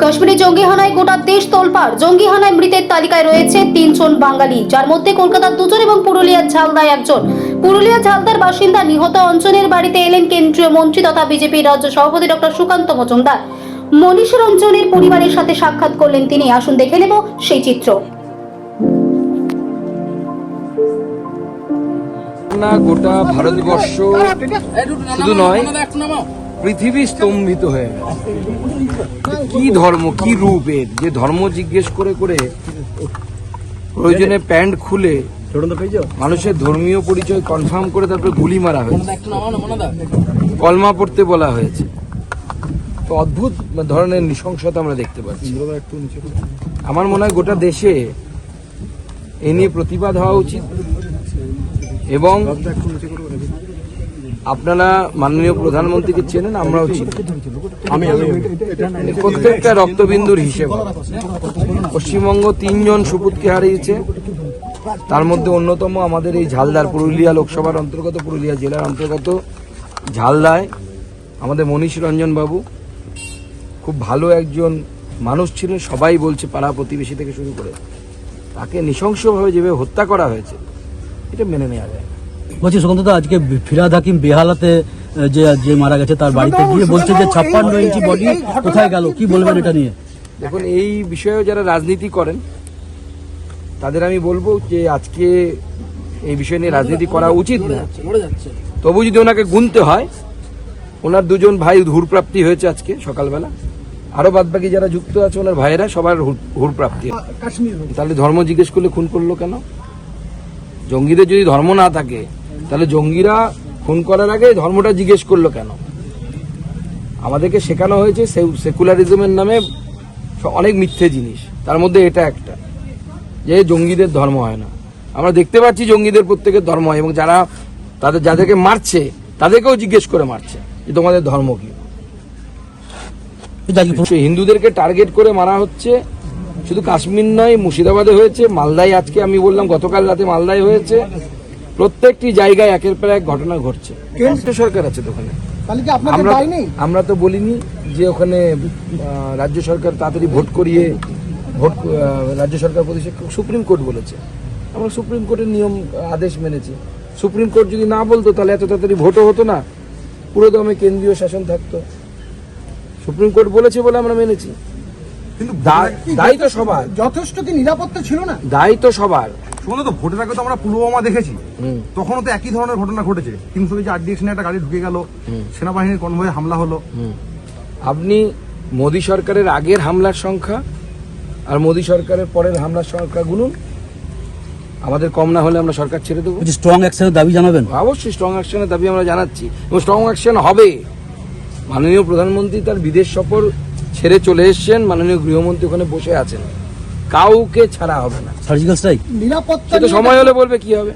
কাশ্মীরে জঙ্গি হানায় গোটা দেশ তোলপাড়। জঙ্গি হানায় মৃতের তালিকায় রয়েছে তিনজন বাঙালি, যার মধ্যে কলকাতার দুজন এবং পুরুলিয়ার ঝালদায় একজন। পুরুলিয়া ঝালদার বাসিন্দা নিহত অঞ্চলের বাড়িতে এলেন কেন্দ্রীয় মন্ত্রী তথা বিজেপির রাজ্য সভাপতি ডক্টর সুকান্ত মজুমদার। মনীষ রঞ্জনের পরিবারের সাথে সাক্ষাৎ করলেন তিনি। আসুন দেখে নেব সেই চিত্র। গোটা ভারতবর্ষ শুধু নয় পৃথিবী স্তম্ভিত হয়ে গেছে। কি ধর্ম, কি রূপ এর? যে ধর্ম জিজ্ঞেস করে করে প্রয়োজনে প্যান্ট খুলে মানুষের ধর্মীয় পরিচয় কনফার্ম করে তারপরে গুলি মারা হয়েছে। কলমা পড়তে বলা হয়েছে। তো অদ্ভুত ধরনের নৃশংসতা আমরা দেখতে পাচ্ছি। আমার মনে হয় গোটা দেশে এ নিয়ে প্রতিবাদ হওয়া উচিত। এবং আপনারা মাননীয় প্রধানমন্ত্রীকে চেনেন আমরাও চিনি। আমি প্রত্যেকটা রক্তবিন্দুর হিসেব। পশ্চিমবঙ্গ তিনজন সুপুতকে হারিয়েছে। তার মধ্যে অন্যতম আমাদের এই ঝালদার পুরুলিয়া লোকসভার অন্তর্গত পুরুলিয়া জেলার অন্তর্গত ঝালদায় আমাদের মনীষ রঞ্জন বাবু খুব ভালো একজন মানুষ ছিলেন সবাই বলছে পাড়া প্রতিবেশী থেকে শুরু করে। তাকে নৃশংসভাবে যেভাবে হত্যা করা হয়েছে এটা মেনে নেওয়া যায়। বলছি সুকান্ত দা আজকে ফিরাদ হাকিম বেহালাতে যে যে মারা গেছে তার বাড়িতে গিয়ে বলছে যে ছাপ্পান্ন ইঞ্চি বডি কোথায় গেল? কি বলবেন এটা নিয়ে? দেখুন এই বিষয়েও যারা রাজনীতি করেন তাদের আমি বলব যে আজকে এই বিষয় নিয়ে রাজনীতি করা উচিত না। তবু যদি ওনাকে গুনতে হয় ওনার দুজন ভাই হুরপ্রাপ্তি হয়েছে আজকে সকালবেলা। আরও বাদবাকি যারা যুক্ত আছে ওনার ভাইয়েরা সবার হুরপ্রাপ্তি। তাহলে ধর্ম জিজ্ঞেস করলে খুন করল কেন? জঙ্গিদের যদি ধর্ম না থাকে তাহলে জঙ্গিরা খুন করার আগে ধর্মটা জিজ্ঞেস করল কেন? আমাদেরকে শেখানো হয়েছে সেকুলারিজমের নামে অনেক মিথ্যে জিনিস। তার মধ্যে এটা একটা যে জঙ্গিদের ধর্ম হয় না। আমরা দেখতে পাচ্ছি জঙ্গিদের প্রত্যেকের ধর্ম হয় এবং যারা তাদের যাদেরকে মারছে তাদেরকেও জিজ্ঞেস করে মারছে যে তোমাদের ধর্ম কি? হিন্দুদেরকে টার্গেট করে মারা হচ্ছে শুধু কাশ্মীর নয় মুর্শিদাবাদে হয়েছে মালদায় আজকে আমি বললাম গতকাল রাতে মালদায় হয়েছে। প্রত্যেকটি জায়গায় একের পর এক ঘটনা ঘটছে। কেন্দ্র সরকার আছে ওখানে। আমরা তো বলিনি যে ওখানে রাজ্য সরকার তাড়াতাড়ি ভোট করিয়ে ভোট রাজ্য সরকার প্রতিষ্ঠা সুপ্রিম কোর্ট বলেছে। আমরা সুপ্রিম কোর্টের নিয়ম আদেশ মেনেছি। সুপ্রিম কোর্ট যদি না বলতো তাহলে এত তাড়াতাড়ি ভোটও হতো না। পুরো দমে কেন্দ্রীয় শাসন থাকতো। সুপ্রিম কোর্ট বলেছে বলে আমরা মেনেছি। কিন্তু দায়ী তো সবার। যথেষ্ট কি নিরাপত্তা ছিল না? দায়ী তো সবার। শুনো তো ভোটের আগে তো আমরা পুলওয়ামা দেখেছি। হুম। তখনও তো একই ধরনের ঘটনা ঘটেছে। তিনশো যে আট ডিরেকশনে একটা গাড়ি ঢুকে গেল সেনাবাহিনীর কনভয়ে হামলা হলো। আপনি মোদী সরকারের আগের হামলার সংখ্যা আর মোদী সরকারের পরের হামলার সংখ্যা গুনুন। আমাদের কম না হলে আমরা সরকার ছেড়ে দেবো। স্ট্রং অ্যাকশনের দাবি জানাবেন? অবশ্যই স্ট্রং অ্যাকশনের দাবি আমরা জানাচ্ছি। এবং স্ট্রং অ্যাকশন হবে। মাননীয় প্রধানমন্ত্রী তার বিদেশ সফর ছেড়ে চলে এসছেন মাননীয় গৃহমন্ত্রী ওখানে বসে আছেন। কাউকে ছাড়া হবে না। Surgical strike? নিরাপত্তা সময় হলে বলবে কি হবে।